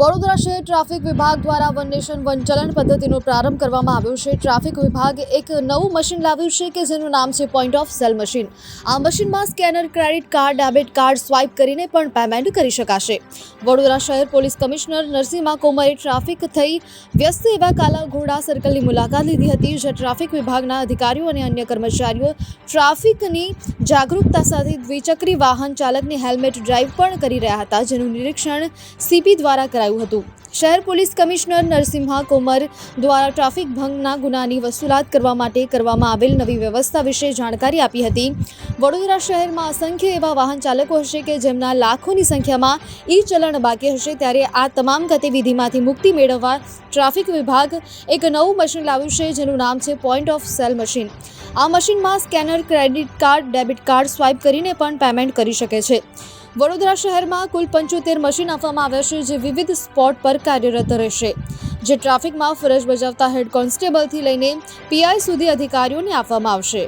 વડોદરા શહેર ટ્રાફિક વિભાગ દ્વારા વન નેશન, વન ચલણ પદ્ધતિનો પ્રારંભ કરવામાં આવ્યો છે. ટ્રાફિક વિભાગે એક નવું મશીન લાવ્યું છે કે જેનું નામ છે પોઈન્ટ ઓફ સેલ મશીન આ મશીનમાં scanner, credit card, debit card swipe કરીને પણ પેમેન્ટ કરી શકાશે. વડોદરા શહેર police commissioner Narasimha Komar traffic થઈ વ્યસ્ત એવા કાલા ઘોડા સર્કલની મુલાકાત લીધી હતી, જ્યાં ટ્રાફિક વિભાગના અધિકારીઓ અને અન્ય કર્મચારીઓ ટ્રાફિકની જાગૃતતા સાથે દ્વિચક્રી વાહન ચાલકની હેલ્મેટ ડ્રાઈવ પણ કરી રહ્યા હતા, જેનું નિરીક્ષણ સીપી દ્વારા કરાયું હતું. શહેર પોલીસ કમિશનર નરસિંહા કોમર દ્વારા ટ્રાફિક ભંગના ગુનાની વસૂલાત કરવા માટે કરવામાં આવેલ નવી વ્યવસ્થા વિશે જાણકારી આપી હતી. વડોદરા શહેરમાં અસંખ્ય એવા વાહન ચાલકો હશે કે જેમના લાખોની સંખ્યામાં ઈ ચલણ બાકી હશે ત્યારે આ તમામ ગતિવિધિમાંથી મુક્તિ મેળવવા ટ્રાફિક વિભાગ એક નવું મશીન લાવ્યું છે, જેનું નામ છે પોઈન્ટ ઓફ સેલ મશીન આ મશીનમાં scanner, credit card, debit card swipe કરીને પણ પેમેન્ટ કરી શકે છે. વડોદરા શહેરમાં કુલ પંચોતેર મશીન આપવામાં આવ્યા છે, જે વિવિધ સ્પોટ પર કાર્યરત રહેશે. જે ટ્રાફિકમાં ફરજ બજાવતા હેડ કોન્સ્ટેબલથી લઈને પીઆઈ સુધી અધિકારીઓને આપવામાં આવશે.